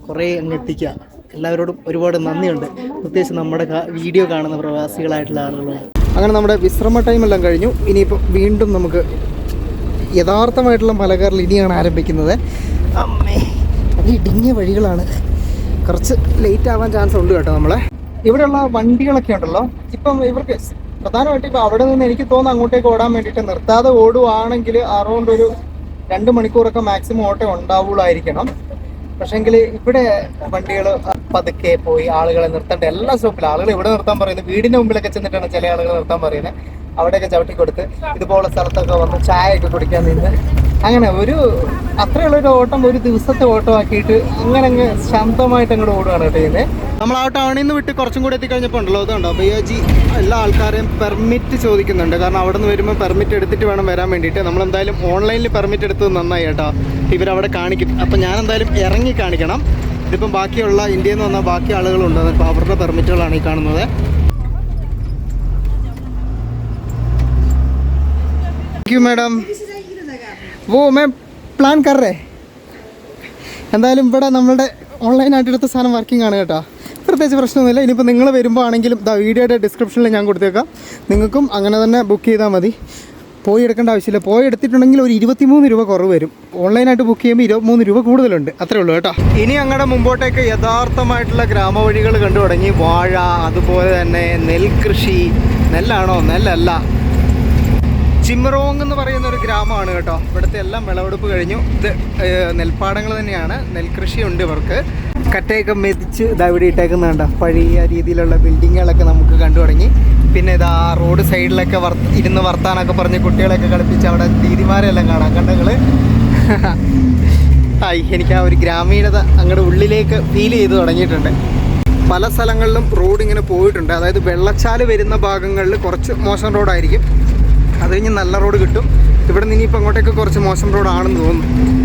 കുറേ അങ്ങ് എത്തിക്കുക. എല്ലാവരോടും ഒരുപാട് നന്ദിയുണ്ട്. പ്രത്യേകിച്ച് നമ്മുടെ വീഡിയോ കാണുന്ന പ്രവാസികളായിട്ടുള്ള ആളുകളോട്. അങ്ങനെ നമ്മുടെ വിശ്രമ ടൈമെല്ലാം കഴിഞ്ഞു. ഇനിയിപ്പോൾ വീണ്ടും നമുക്ക് യഥാർത്ഥമായിട്ടുള്ള മലകയറൽ ഇനിയാണ് ആരംഭിക്കുന്നത്. അമ്മേ ഇടുങ്ങിയ വഴികളാണ്. കുറച്ച് ലേറ്റ് ആവാൻ ചാൻസ് ഉണ്ട് കേട്ടോ നമ്മളെ. ഇവിടെയുള്ള വണ്ടികളൊക്കെ ഉണ്ടല്ലോ. ഇപ്പം ഇവർക്ക് പ്രധാനമായിട്ടും ഇപ്പം അവിടെ നിന്ന് എനിക്ക് തോന്നുന്നു അങ്ങോട്ടേക്ക് ഓടാൻ വേണ്ടിയിട്ട് നിർത്താതെ ഓടുവാണെങ്കിൽ അറൗണ്ട് ഒരു രണ്ട് മണിക്കൂറൊക്കെ മാക്സിമം ഓട്ടം ഉണ്ടാവുള്ളായിരിക്കണം. പക്ഷേങ്കിൽ ഇവിടെ വണ്ടികൾ പതുക്കെ പോയി ആളുകളെ നിർത്തേണ്ട? എല്ലാ സ്റ്റോപ്പിലും ആളുകൾ ഇവിടെ നിർത്താൻ പറയുന്നത് വീടിന്റെ മുമ്പിലൊക്കെ ചെന്നിട്ടാണ് ചില ആളുകൾ നിർത്താൻ പറയുന്നത്. അവിടെയൊക്കെ ചവിട്ടി കൊടുത്ത് ഇതുപോലെ സ്ഥലത്തൊക്കെ വന്ന് ചായ ഒക്കെ കുടിക്കാൻ നിന്ന്. അങ്ങനെ ഒരു അത്രയുള്ളൊരു ഓട്ടം ഒരു ദിവസത്തെ ഓട്ടം ആക്കിയിട്ട് അങ്ങനെ അങ്ങ് ശാന്തമായിട്ട് അങ്ങോട്ട് ഓടുകയാണ് കേട്ടോ ചെയ്യുന്നത്. നമ്മൾ ആ ടൗണിൽ നിന്ന് വിട്ട് കുറച്ചും കൂടി എത്തിക്കഴിഞ്ഞപ്പോൾ ഉണ്ടല്ലോ അതുകൊണ്ടോ? ബയ്യാജി എല്ലാ ആൾക്കാരെയും പെർമിറ്റ് ചോദിക്കുന്നുണ്ട്. കാരണം അവിടെ നിന്ന് വരുമ്പോൾ പെർമിറ്റ് എടുത്തിട്ട് വേണം വരാൻ വേണ്ടിയിട്ട്. നമ്മൾ എന്തായാലും ഓൺലൈനിൽ പെർമിറ്റ് എടുത്തത് നന്നായി കേട്ടോ. ഇവരവിടെ കാണിക്കും. അപ്പോൾ ഞാൻ എന്തായാലും ഇറങ്ങി കാണിക്കണം. ഇതിപ്പം ബാക്കിയുള്ള ഇന്ത്യയിൽ നിന്ന് വന്ന ബാക്കി ആളുകളുണ്ട്. അപ്പോൾ അവരുടെ പെർമിറ്റുകളാണ് ഈ കാണുന്നത്. മാഡം ഓ മാം പ്ലാൻ കറേ. എന്തായാലും ഇവിടെ നമ്മളുടെ ഓൺലൈനായിട്ട് എടുത്ത സാധനം വർക്കിംഗ് ആണ് കേട്ടോ. പ്രത്യേകിച്ച് പ്രശ്നമൊന്നുമില്ല. ഇനിയിപ്പോൾ നിങ്ങൾ വരുമ്പോൾ ആണെങ്കിലും ദാ വീഡിയോയുടെ ഡിസ്ക്രിപ്ഷനിൽ ഞാൻ കൊടുത്തേക്കാം. നിങ്ങൾക്കും അങ്ങനെ തന്നെ ബുക്ക് ചെയ്താൽ മതി. പോയി എടുക്കേണ്ട ആവശ്യമില്ല. പോയി എടുത്തിട്ടുണ്ടെങ്കിൽ ഒരു ഇരുപത്തിമൂന്ന് രൂപ കുറവ് വരും. ഓൺലൈനായിട്ട് ബുക്ക് ചെയ്യുമ്പോൾ ഇരുപത്തിമൂന്ന് രൂപ കൂടുതലുണ്ട്. അത്രേ ഉള്ളൂ കേട്ടോ. ഇനി അങ്ങടെ മുമ്പോട്ടേക്ക് യഥാർത്ഥമായിട്ടുള്ള ഗ്രാമവഴികൾ കണ്ടു തുടങ്ങി. വാഴ അതുപോലെ തന്നെ നെൽകൃഷി. നെല്ലാണോ? നെല്ലല്ല. ചിമ്റോങ് എന്ന് പറയുന്ന ഒരു ഗ്രാമമാണ് കേട്ടോ. ഇവിടുത്തെ എല്ലാം വിളവെടുപ്പ് കഴിഞ്ഞു. ഇത് നെൽപ്പാടങ്ങൾ തന്നെയാണ്. നെൽകൃഷി ഉണ്ട് ഇവർക്ക്. കറ്റയൊക്കെ മെതിച്ച് ഇതാ ഇവിടെ ഇട്ടേക്കുന്നുണ്ട് പഴയ രീതിയിലുള്ള ബിൽഡിങ്ങുകളൊക്കെ നമുക്ക് കണ്ടു തുടങ്ങി. പിന്നെ ഇതാ റോഡ് സൈഡിലൊക്കെ വർ ഇരുന്ന് വർത്താനൊക്കെ പറഞ്ഞ് കുട്ടികളെയൊക്കെ കളിപ്പിച്ച് അവിടെ ദീദിമാരെല്ലാം കാണാം. കണ്ടങ്ങൾ ആയി എനിക്ക് ആ ഒരു ഗ്രാമീണത അങ്ങോട്ട് ഉള്ളിലേക്ക് ഫീൽ ചെയ്ത് തുടങ്ങിയിട്ടുണ്ട്. പല സ്ഥലങ്ങളിലും റോഡ് ഇങ്ങനെ പോയിട്ടുണ്ട്. അതായത് വെള്ളച്ചാൽ വരുന്ന ഭാഗങ്ങളിൽ കുറച്ച് മോശം റോഡായിരിക്കും. അത് കഴിഞ്ഞ് നല്ല റോഡ് കിട്ടും. ഇവിടെ നിന്ന് ഇനിയിപ്പോൾ അങ്ങോട്ടേക്ക് കുറച്ച് മോശം റോഡാണെന്ന് തോന്നുന്നു.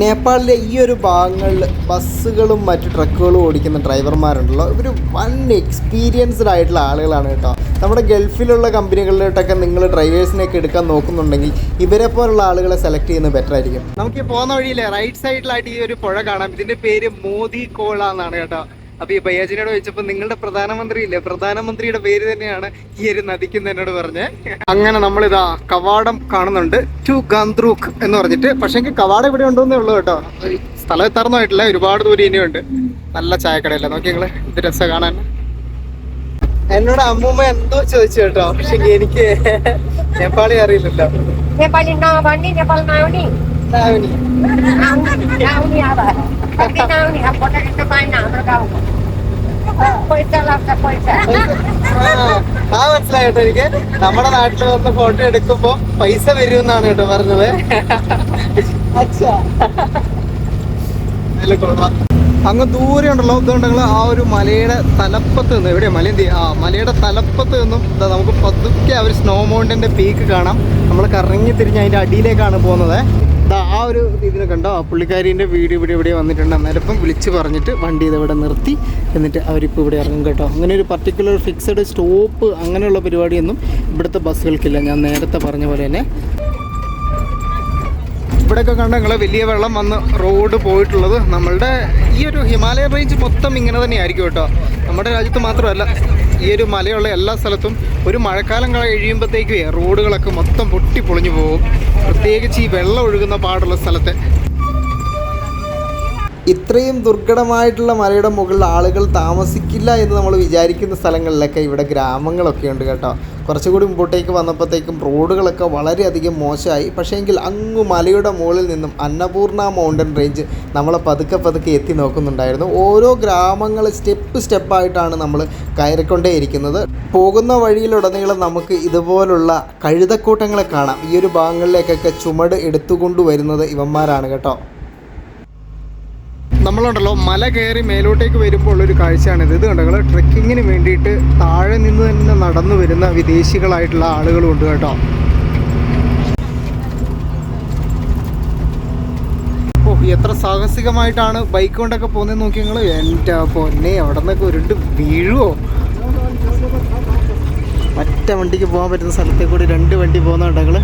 നേപ്പാളിലെ ഈ ഒരു ഭാഗങ്ങളിൽ ബസ്സുകളും മറ്റ് ട്രക്കുകളും ഓടിക്കുന്ന ഡ്രൈവർമാരുണ്ടല്ലോ. ഇവർ വൺ എക്സ്പീരിയൻസ്ഡ് ആയിട്ടുള്ള ആളുകളാണ് കേട്ടോ. നമ്മുടെ ഗൾഫിലുള്ള കമ്പനികളിലോട്ടൊക്കെ നിങ്ങൾ ഡ്രൈവേഴ്സിനെയൊക്കെ എടുക്കാൻ നോക്കുന്നുണ്ടെങ്കിൽ ഇവരെ പോലുള്ള ആളുകളെ സെലക്ട് ചെയ്യുന്നത് ബെറ്റർ ആയിരിക്കും. നമുക്ക് ഈ പോകുന്ന വഴിയിലെ റൈറ്റ് സൈഡിലായിട്ട് ഈ ഒരു പുഴ കാണാം. ഇതിന്റെ പേര് മോദി കോള എന്നാണ് കേട്ടോ. അപ്പൊ ഈ പയ്യാജിനോട് ചോദിച്ചപ്പോ നിങ്ങളുടെ പ്രധാനമന്ത്രി ഇല്ലേ പ്രധാനമന്ത്രിയുടെ പേര് തന്നെയാണ് ഈ ഒരു നദിക്കുന്ന എന്നോട് പറഞ്ഞ്. അങ്ങനെ നമ്മളിതാ കവാടം കാണുന്നുണ്ട്. ടു ഗാന്ത്രൂക്ക് എന്ന് പറഞ്ഞിട്ട്. പക്ഷേ എനിക്ക് കവാടം ഇവിടെ ഉണ്ടോന്നേ ഉള്ളൂ കേട്ടോ. സ്ഥലം എത്താറൊന്നായിട്ടില്ല ഒരുപാട് ദൂരം ഇനിയുണ്ട്. നല്ല ചായക്കടയല്ല? നോക്കി നിങ്ങൾ ഇത് രസം കാണാൻ. എന്നോട് അമ്മൂമ്മ എന്തോ ചോദിച്ചു കേട്ടോ. പക്ഷെ എനിക്ക് നേപ്പാളി അറിയില്ലല്ലോ. नभन्ने नेपालमा आउने നാവിനി. आउने आउने अब कति नआउने अब फोटो खिच्न पाएन हाम्रो गाउँको पैसा लाग्छ पैसा ആ, ആ മനസ്സിലായി കേട്ടോ എനിക്ക് നമ്മുടെ നാട്ടിൽ വന്ന് ഫോട്ടോ എടുക്കുമ്പോ പൈസ വരുമെന്നാണ് കേട്ടോ പറഞ്ഞത് അച്ഛാ. നല്ല കൊള്ളാം. അങ്ങ് ദൂരെ ഉണ്ടല്ലോ ഇതുകൊണ്ടെങ്കിൽ ആ ഒരു മലയുടെ തലപ്പത്ത് നിന്ന് എവിടെയാ മല എന്ത് ആ മലയുടെ തലപ്പത്ത് നിന്നും ദാ നമുക്ക് പതുക്കെ ആ ഒരു സ്നോ മൗണ്ടന്റെ പീക്ക് കാണാം നമ്മൾ കറങ്ങി തിരിഞ്ഞ് അതിന്റെ അടിയിലേക്കാണ് പോകുന്നത് ദാ ആ ഒരു ഇതിനെ കണ്ടോ? പുള്ളിക്കാരിന്റെ വീട് ഇവിടെ ഇവിടെ വന്നിട്ടുണ്ട്. അന്നേരപ്പം വിളിച്ച് പറഞ്ഞിട്ട് വണ്ടി ഇത് ഇവിടെ നിർത്തി. എന്നിട്ട് അവരിപ്പോൾ ഇവിടെ ഇറങ്ങും കേട്ടോ. അങ്ങനെ ഒരു പർട്ടിക്കുലർ ഫിക്സഡ് സ്റ്റോപ്പ് അങ്ങനെയുള്ള പരിപാടിയൊന്നും ഇവിടുത്തെ ബസ്സുകൾക്കില്ല. ഞാൻ നേരത്തെ പറഞ്ഞ പോലെ തന്നെ. ഇവിടെയൊക്കെ കണ്ട നിങ്ങൾ വലിയ വെള്ളം വന്ന് റോഡ് പോയിട്ടുള്ളത്. നമ്മളുടെ ഈ ഒരു ഹിമാലയ റേഞ്ച് മൊത്തം ഇങ്ങനെ തന്നെയായിരിക്കും കേട്ടോ. നമ്മുടെ രാജ്യത്ത് മാത്രമല്ല ഈ ഒരു മലയുള്ള എല്ലാ സ്ഥലത്തും ഒരു മഴക്കാലം കഴിയുമ്പോഴത്തേക്കുവേ റോഡുകളൊക്കെ മൊത്തം പൊട്ടി പൊളിഞ്ഞു പോകും. പ്രത്യേകിച്ച് ഈ വെള്ളം ഒഴുകുന്ന പാടുള്ള സ്ഥലത്തെ ഇത്രയും ദുർഘടമായിട്ടുള്ള മലയുടെ മുകളിൽ ആളുകൾ താമസിക്കില്ല എന്ന് നമ്മൾ വിചാരിക്കുന്ന സ്ഥലങ്ങളിലൊക്കെ ഇവിടെ ഗ്രാമങ്ങളൊക്കെ ഉണ്ട് കേട്ടോ. കുറച്ചുകൂടി മുമ്പോട്ടേക്ക് വന്നപ്പോഴത്തേക്കും റോഡുകളൊക്കെ വളരെയധികം മോശമായി. പക്ഷേ എങ്കിൽ അങ്ങ് മലയുടെ മുകളിൽ നിന്നും അന്നപൂർണ മൗണ്ടൻ റേഞ്ച് നമ്മളെ പതുക്കെ പതുക്കെ എത്തി നോക്കുന്നുണ്ടായിരുന്നു. ഓരോ ഗ്രാമങ്ങൾ സ്റ്റെപ്പ് സ്റ്റെപ്പായിട്ടാണ് നമ്മൾ കയറിക്കൊണ്ടേയിരിക്കുന്നത്. പോകുന്ന വഴിയിലുടനീളം നമുക്ക് ഇതുപോലുള്ള കഴുതക്കൂട്ടങ്ങളെ കാണാം. ഈ ഒരു ഭാഗങ്ങളിലേക്കൊക്കെ ചുമട് എടുത്തുകൊണ്ടുവരുന്നത് ഇവന്മാരാണ് കേട്ടോ. നമ്മളുണ്ടല്ലോ മല കയറി മേലോട്ടേക്ക് വരുമ്പോൾ ഉള്ളൊരു കാഴ്ചയാണിത്. ഇത് കണ്ടോ ട്രെക്കിങ്ങിന് വേണ്ടിയിട്ട് താഴെ നിന്ന് തന്നെ നടന്നു വരുന്ന വിദേശികളായിട്ടുള്ള ആളുകളും ഉണ്ട് കേട്ടോ. ഓ എത്ര സാഹസികമായിട്ടാണ് ബൈക്ക് കൊണ്ടൊക്കെ പോകുന്നത് നോക്കി നിങ്ങൾ എന്റെ പൊന്നെ അവിടെ നിന്നൊക്കെ ഉരുണ്ട് വീഴുവോ? ഒറ്റ വണ്ടിക്ക് പോകാൻ പറ്റുന്ന സ്ഥലത്തേക്കൂടി രണ്ട് വണ്ടി പോകുന്ന നിങ്ങൾ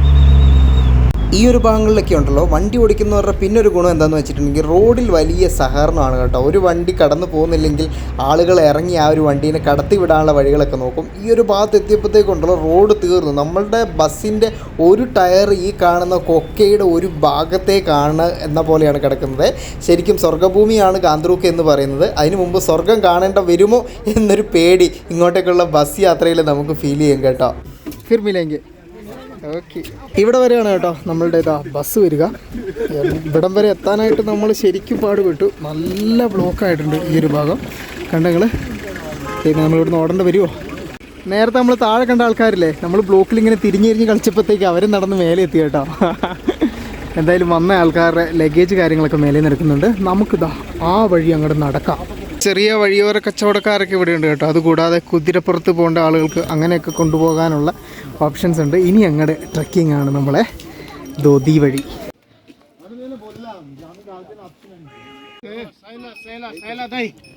ഈ ഒരു ഭാഗങ്ങളിലൊക്കെ ഉണ്ടല്ലോ. വണ്ടി ഓടിക്കുന്നവരുടെ പിന്നെ ഒരു ഗുണം എന്താണെന്ന് വെച്ചിട്ടുണ്ടെങ്കിൽ റോഡിൽ വലിയ സഹകരണമാണ് കേട്ടോ. ഒരു വണ്ടി കടന്നു പോകുന്നില്ലെങ്കിൽ ആളുകൾ ഇറങ്ങി ആ ഒരു വണ്ടീനെ കടത്തി വിടാനുള്ള വഴികളൊക്കെ നോക്കും. ഈ ഒരു ഭാഗത്ത് എത്തിയപ്പോഴത്തേക്കുണ്ടല്ലോ റോഡ് തീർന്നു. നമ്മളുടെ ബസ്സിന്റെ ഒരു ടയർ ഈ കാണുന്ന കൊക്കയുടെ ഒരു ഭാഗത്തേക്കാണ് എന്ന പോലെയാണ് കിടക്കുന്നത്. ശരിക്കും സ്വർഗഭൂമിയാണ് കാന്തൂക്ക് എന്ന് പറയുന്നത്. അതിന് മുമ്പ് സ്വർഗം കാണേണ്ട വരുമോ എന്നൊരു പേടി ഇങ്ങോട്ടേക്കുള്ള ബസ് യാത്രയിൽ നമുക്ക് ഫീൽ ചെയ്യും കേട്ടോ. ഫിർമിലെങ്കിൽ ഇവിടെ വരെയാണ് കേട്ടോ നമ്മളുടെ ഇതാ ബസ് വരിക. ഇവിടം വരെ എത്താനായിട്ട് നമ്മൾ ശരിക്കും പാടുപെട്ടു. നല്ല ബ്ലോക്ക് ആയിട്ടുണ്ട് ഈ ഒരു ഭാഗം. കണ്ടങ്ങൾ പിന്നെ നമ്മളിവിടുന്ന് ഓടേണ്ട വരുമോ നേരത്തെ നമ്മൾ താഴെ കണ്ട ആൾക്കാരില്ലേ നമ്മൾ ബ്ലോക്കിൽ ഇങ്ങനെ തിരിഞ്ഞിരിഞ്ഞ് കളിച്ചപ്പോഴത്തേക്ക് അവരും നടന്ന് മേലെ എത്തി കേട്ടോ. എന്തായാലും വന്ന ആൾക്കാരുടെ ലഗേജ് കാര്യങ്ങളൊക്കെ മേലെ നിൽക്കുന്നുണ്ട് നമുക്കിതാ ആ വഴി അങ്ങോട്ട് നടക്കാം. ചെറിയ വഴിയോര കച്ചവടക്കാരൊക്കെ ഇവിടെ ഉണ്ട് കേട്ടോ. അതുകൂടാതെ കുതിരപ്പുറത്ത് പോകേണ്ട ആളുകൾക്ക് അങ്ങനെയൊക്കെ കൊണ്ടുപോകാനുള്ള ഓപ്ഷൻസ് ഉണ്ട്. ഇനി അങ്ങോട്ട് ട്രക്കിംഗ് ആണ് നമ്മളെ ദോതി വഴി.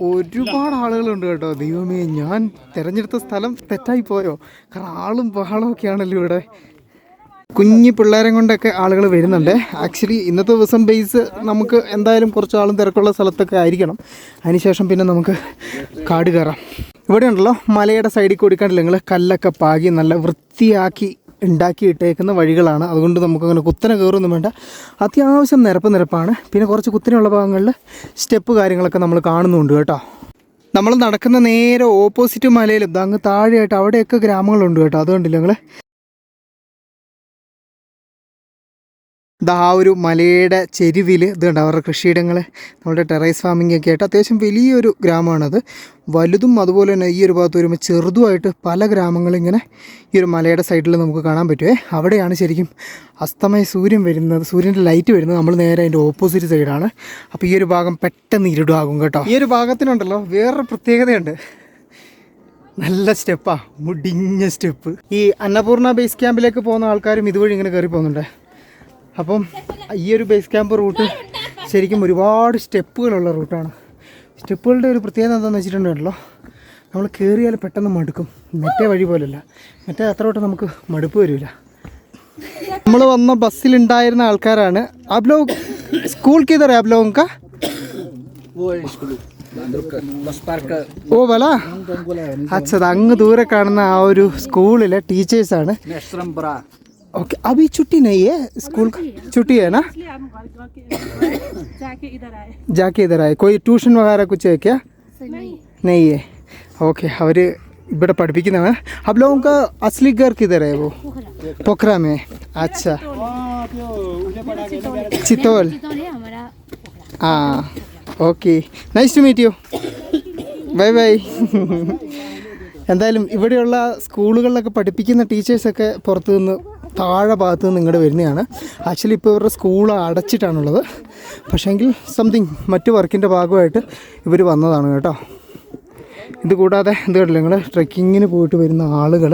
ഒരുപാട് ആളുകളുണ്ട് കേട്ടോ. ദൈവമേ ഞാൻ തിരഞ്ഞെടുത്ത സ്ഥലം തെറ്റായി പോയോ? കാരണം ആളും ബഹളമൊക്കെയാണല്ലോ ഇവിടെ. കുഞ്ഞു പിള്ളേരെ കൊണ്ടൊക്കെ ആളുകൾ വരുന്നുണ്ട്. ആക്ച്വലി ഇന്നത്തെ ദിവസം ബേസ് നമുക്ക് എന്തായാലും കുറച്ച് ആളും തിരക്കുള്ള സ്ഥലത്തൊക്കെ ആയിരിക്കണം. അതിനുശേഷം പിന്നെ നമുക്ക് കാട് കയറാം. ഇവിടെ ഉണ്ടല്ലോ മലയുടെ സൈഡിൽ കൂടി നിങ്ങൾ കല്ലൊക്കെ പാകി നല്ല വൃത്തിയാക്കി ഉണ്ടാക്കി ഇട്ടേക്കുന്ന വഴികളാണ്. അതുകൊണ്ട് നമുക്കങ്ങനെ കുത്തനെ കയറൊന്നും വേണ്ട. അത്യാവശ്യം നിരപ്പ് നിരപ്പാണ്. പിന്നെ കുറച്ച് കുത്തനെയുള്ള ഭാഗങ്ങളിൽ സ്റ്റെപ്പ് കാര്യങ്ങളൊക്കെ നമ്മൾ കാണുന്നുണ്ട് കേട്ടോ. നമ്മൾ നടക്കുന്ന നേരെ ഓപ്പോസിറ്റ് മലയിലും അങ്ങ് താഴെയായിട്ട് അവിടെയൊക്കെ ഗ്രാമങ്ങളുണ്ട് കേട്ടോ. അതുകൊണ്ടില്ല നിങ്ങൾ ഇതാ ആ ഒരു മലയുടെ ചെരുവിൽ ഇത് കണ്ട അവരുടെ കൃഷിയിടങ്ങൾ നമ്മുടെ ടെറൈസ് ഫാമിംഗ് ഒക്കെ ആയിട്ട് അത്യാവശ്യം വലിയൊരു ഗ്രാമമാണത്. വലുതും അതുപോലെ തന്നെ ഈ ഒരു ഭാഗത്ത് വരുമ്പോൾ ചെറുതുമായിട്ട് പല ഗ്രാമങ്ങളും ഇങ്ങനെ ഈ ഒരു മലയുടെ സൈഡിൽ നമുക്ക് കാണാൻ പറ്റുമേ അവിടെയാണ് ശരിക്കും അസ്തമയ സൂര്യൻ വരുന്നത് സൂര്യന്റെ ലൈറ്റ് വരുന്നത് നമ്മൾ നേരെ അതിന്റെ ഓപ്പോസിറ്റ് സൈഡാണ് അപ്പോൾ ഈ ഒരു ഭാഗം പെട്ടെന്ന് ഇരുടാകും കേട്ടോ. ഈ ഒരു ഭാഗത്തിനുണ്ടല്ലോ വേറൊരു പ്രത്യേകതയുണ്ട്. നല്ല സ്റ്റെപ്പാണ് മുടിഞ്ഞ സ്റ്റെപ്പ്. ഈ അന്നപൂർണ ബേസ് ക്യാമ്പിലേക്ക് പോകുന്ന ആൾക്കാരും ഇതുവഴി ഇങ്ങനെ കയറി പോകുന്നുണ്ട് അപ്പം ഈ ഒരു ബേസ് ക്യാമ്പ് റൂട്ട് ശരിക്കും ഒരുപാട് സ്റ്റെപ്പുകളുള്ള റൂട്ടാണ് സ്റ്റെപ്പുകളുടെ ഒരു പ്രത്യേകത എന്താണെന്ന് വെച്ചിട്ടുണ്ടല്ലോ നമ്മൾ കയറിയാൽ പെട്ടെന്ന് മടുക്കും. മറ്റേ വഴി പോലല്ല. മറ്റേ അത്രോട്ട് നമുക്ക് മടുപ്പ് വരില്ല നമ്മൾ വന്ന ബസ്സിലുണ്ടായിരുന്ന ആൾക്കാരാണ് അബ്ലോ സ്കൂൾ കിതർ അബ്ലോ കാ ഓ വല അച്ഛത് അങ്ങ് ദൂരെ കാണുന്ന ആ ഒരു സ്കൂളിലെ ടീച്ചേഴ്സാണ് ओके अभी छुट्टी नहीं है स्कूल का छुट्टी है ना इसलिए हम घर घर के जाके इधर आए जाके इधर आए कोई ट्यूशन वगैरह कुछ है क्या नहीं नहीं है ഓക്കെ അവർ ഇവിടെ പഠിപ്പിക്കുന്നതാണ് अब लोगों का असली घर किधर है वो पोखरा में अच्छा चितौल हाँ okay nice to meet you bye bye എന്തായാലും ഇവിടെയുള്ള സ്കൂളുകളിലൊക്കെ പഠിപ്പിക്കുന്ന ടീച്ചേഴ്സൊക്കെ പുറത്തു നിന്ന് താഴെ ഭാഗത്ത് നിന്ന് ഇങ്ങോട്ട് വരുന്നതാണ് ആക്ച്വലി ഇപ്പോൾ ഇവരുടെ സ്കൂൾ അടച്ചിട്ടാണുള്ളത്. പക്ഷേങ്കിൽ സംതിങ് മറ്റു വർക്കിന്റെ ഭാഗമായിട്ട് ഇവർ വന്നതാണ് കേട്ടോ. ഇത് കൂടാതെ എന്ത് കേട്ടില്ല നിങ്ങൾ ട്രെക്കിങ്ങിന് പോയിട്ട് വരുന്ന ആളുകൾ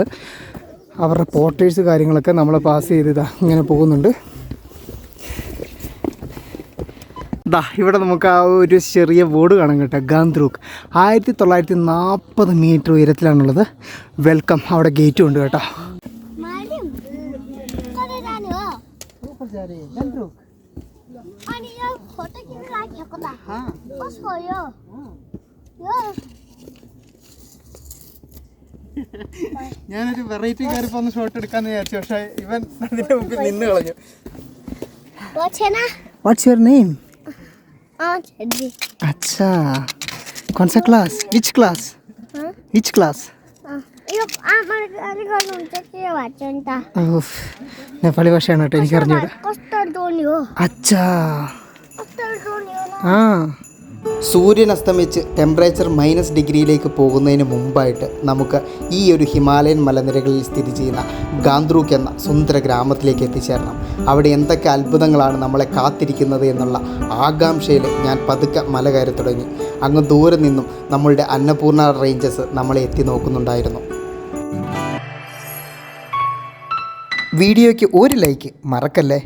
അവരുടെ പോർട്ടേഴ്സ് കാര്യങ്ങളൊക്കെ നമ്മളെ പാസ് ചെയ്ത് ഇതാ ഇങ്ങനെ പോകുന്നുണ്ട്. ദാ ഇവിടെ നമുക്ക് ആ ഒരു ചെറിയ ബോർഡ് കാണാം കേട്ടോ ഗാന്ത്രൂക്ക്. ആയിരത്തി തൊള്ളായിരത്തി നാൽപ്പത് മീറ്റർ ഉയരത്തിലാണുള്ളത്. വെൽക്കം അവിടെ ഗേറ്റും ഉണ്ട് കേട്ടോ. अरे गंडूक आणि या फोटो किती लाईक शकता हा. बस हो यो. यो. ഞാനൊരു വെറൈറ്റി കയറിപ്പോ ഒന്ന് ഷോട്ട് എടുക്കാൻ വിചാരിച്ചു പക്ഷെ ഇവൻ അതിന്റെ മുമ്പിൽ നിന്ന് കളഞ്ഞു. വാട്ട്സ് യുവർ നെയിം അച്ഛാ. കോൺസ class which class which class Nepali ഭാഷയാണ് കേട്ടോ എനിക്ക് അറിഞ്ഞു അച്ഛാ. ആ. സൂര്യൻ അസ്തമിച്ച് ടെമ്പറേച്ചർ മൈനസ് ഡിഗ്രിയിലേക്ക് പോകുന്നതിന് മുമ്പായിട്ട് നമുക്ക് ഈ ഒരു ഹിമാലയൻ മലനിരകളിൽ സ്ഥിതി ചെയ്യുന്ന ഗാന്ത്രൂക്ക് എന്ന സുന്ദര ഗ്രാമത്തിലേക്ക് എത്തിച്ചേരണം. അവിടെ എന്തൊക്കെ അത്ഭുതങ്ങളാണ് നമ്മളെ കാത്തിരിക്കുന്നത് എന്നുള്ള ആകാംക്ഷയിൽ ഞാൻ പതുക്കെ മല കയറി തുടങ്ങി. അങ്ങ് ദൂരെ നിന്നും നമ്മളുടെ അന്നപൂർണ റേഞ്ചസ് നമ്മളെ എത്തി നോക്കുന്നുണ്ടായിരുന്നു. വീഡിയോയ്ക്ക് ഒരു ലൈക്ക് മറക്കല്ലേ?